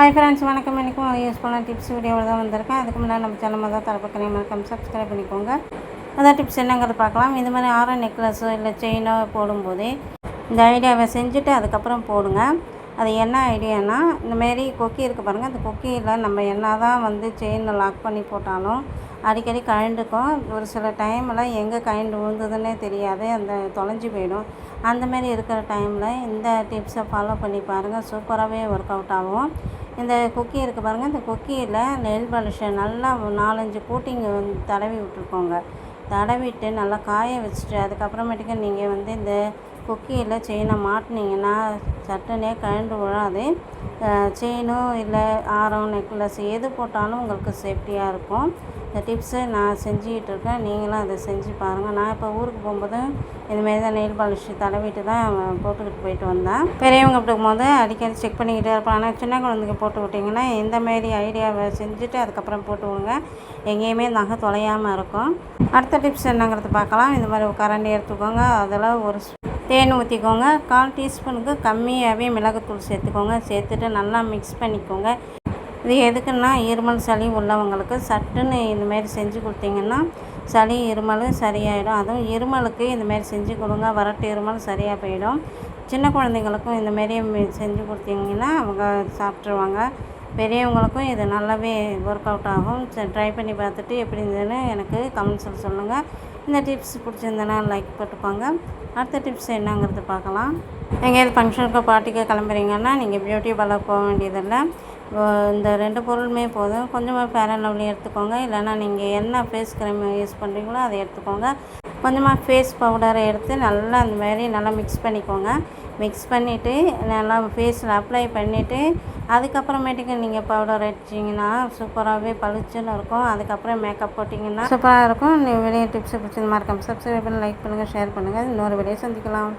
Hi friends வணக்கம். எனக்கும் யூஸ்ஃபுல்லான டிப்ஸ் வீடியோவில் தான் வந்திருக்கேன். அதுக்கு முன்னாடி நம்ம சேனல் தான் தரப்பக்கம் மறக்காம சப்ஸ்கிரைப் பண்ணிக்கோங்க. அதான் டிப்ஸ் என்னங்கிறது பார்க்கலாம். இந்த மாதிரி ஆரம் நெக்லஸோ இல்லை செயினோ போடும்போது இந்த ஐடியாவை செஞ்சுட்டு அதுக்கப்புறம் போடுங்க. அது என்ன ஐடியானா இந்தமாரி கொக்கி இருக்குது பாருங்கள் அந்த கொக்கியில் நம்ம என்ன தான் வந்து செயினை லாக் பண்ணி போட்டாலும் அடிக்கடி கழண்டுக்கும். ஒரு சில டைமில் எங்கே கழண்டு விழுந்ததுன்னே தெரியாது அந்த தொலைஞ்சு போயிடும். அந்தமாரி இருக்கிற டைமில் இந்த டிப்ஸை ஃபாலோ பண்ணி பாருங்கள் சூப்பராகவே ஒர்க் அவுட் ஆகும். இந்த கொக்கி இருக்குது பாருங்கள் இந்த கொக்கியில் நெல் பாலிஷை நல்லா நாலஞ்சு கூட்டிங்க வந்து தடவி விட்ருக்கோங்க தடவிட்டு நல்லா காய வச்சுட்டு அதுக்கப்புறமேட்டுக்கு நீங்கள் வந்து இந்த கொக்கியில் செயினை மாட்டினீங்கன்னா சட்டனே கழண்டு விழாது. செயினும் இல்லை ஆரம் நெக்லஸ் எது போட்டாலும் உங்களுக்கு சேஃப்டியாக இருக்கும். இந்த டிப்ஸை நான் செஞ்சுக்கிட்டு இருக்கேன். நீங்களும் அதை செஞ்சு பாருங்கள் நான் இப்போ ஊருக்கு போகும்போது இதுமாரி தான் நெயில் பாலிஷ் தடவிட்டு தான் போட்டுக்கிட்டு போயிட்டு வந்தேன். பெரியவங்க போது அடிக்கடி செக் பண்ணிக்கிட்டே இருப்பேன். ஆனால் சின்ன குழந்தைங்க போட்டு விட்டிங்கன்னா இந்தமாரி ஐடியாவை செஞ்சுட்டு அதுக்கப்புறம் போட்டு விடுங்க. எங்கேயுமே நகை தொலையாமல் இருக்கும். அடுத்த டிப்ஸ் என்னங்கிறது பார்க்கலாம். இந்த மாதிரி கரண்டி எடுத்துக்கோங்க. அதில் ஒரு தேன் ஊற்றிக்கோங்க கால் டீஸ்பூனுக்கு கம்மியாகவே மிளகுத்தூள் சேர்த்துக்கோங்க. சேர்த்துட்டு நல்லா மிக்ஸ் பண்ணிக்கோங்க. இது எதுக்குன்னா இருமல் சளி உள்ளவங்களுக்கு சட்டுன்னு இந்தமாரி செஞ்சு கொடுத்தீங்கன்னா சளி இருமல் சரியாயிடும். அதுவும் இருமலுக்கு இந்தமாரி செஞ்சு கொடுங்க. வரட்டு இருமல் சரியாக போயிடும். சின்ன குழந்தைங்களுக்கும் இந்தமாரி செஞ்சு கொடுத்தீங்கன்னா அவங்க சாப்பிட்ருவாங்க பெரியவங்களுக்கும் இது நல்லாவே ஒர்க் அவுட் ஆகும். ட்ரை பண்ணி பார்த்துட்டு எப்படி இருந்ததுன்னு எனக்கு கமெண்ட்ஸில் சொல்லுங்கள் இந்த டிப்ஸ் பிடிச்சிருந்தனா லைக் போட்டுக்கோங்க. அடுத்த டிப்ஸ் என்னங்கிறது பார்க்கலாம். எங்கேயாவது ஃபங்க்ஷனுக்கு பார்ட்டிக்கு கிளம்புறீங்கன்னா நீங்கள் பியூட்டி பார்லர் போக வேண்டியதில்லை. இந்த ரெண்டு பொருளுமே போதும். கொஞ்சமாக ஃபேர் அண்ட் லவ்லி எடுத்துக்கோங்க. இல்லைன்னா நீங்கள் என்ன ஃபேஸ் க்ரீம் யூஸ் பண்ணுறீங்களோ அதை எடுத்துக்கோங்க. கொஞ்சமாக ஃபேஸ் பவுடரை எடுத்து நல்லா அந்த மாதிரி நல்லா மிக்ஸ் பண்ணிக்கோங்க. மிக்ஸ் பண்ணிவிட்டு நல்லா ஃபேஸில் அப்ளை பண்ணிவிட்டு அதுக்கப்புறமேட்டுக்கு நீங்கள் பவுடர் அடிச்சிங்கன்னா சூப்பராகவே பளிச்சுன்னு இருக்கும். அதுக்கப்புறம் மேக்கப் போட்டிங்கன்னா சூப்பராக இருக்கும். வெளியே டிப்ஸ் பிடிச்சது மறக்காம சப்ஸ்கிரைப் பண்ணி லைக் பண்ணுங்கள் ஷேர் பண்ணுங்கள் இன்னொரு வீடியோ சந்திக்கலாம்.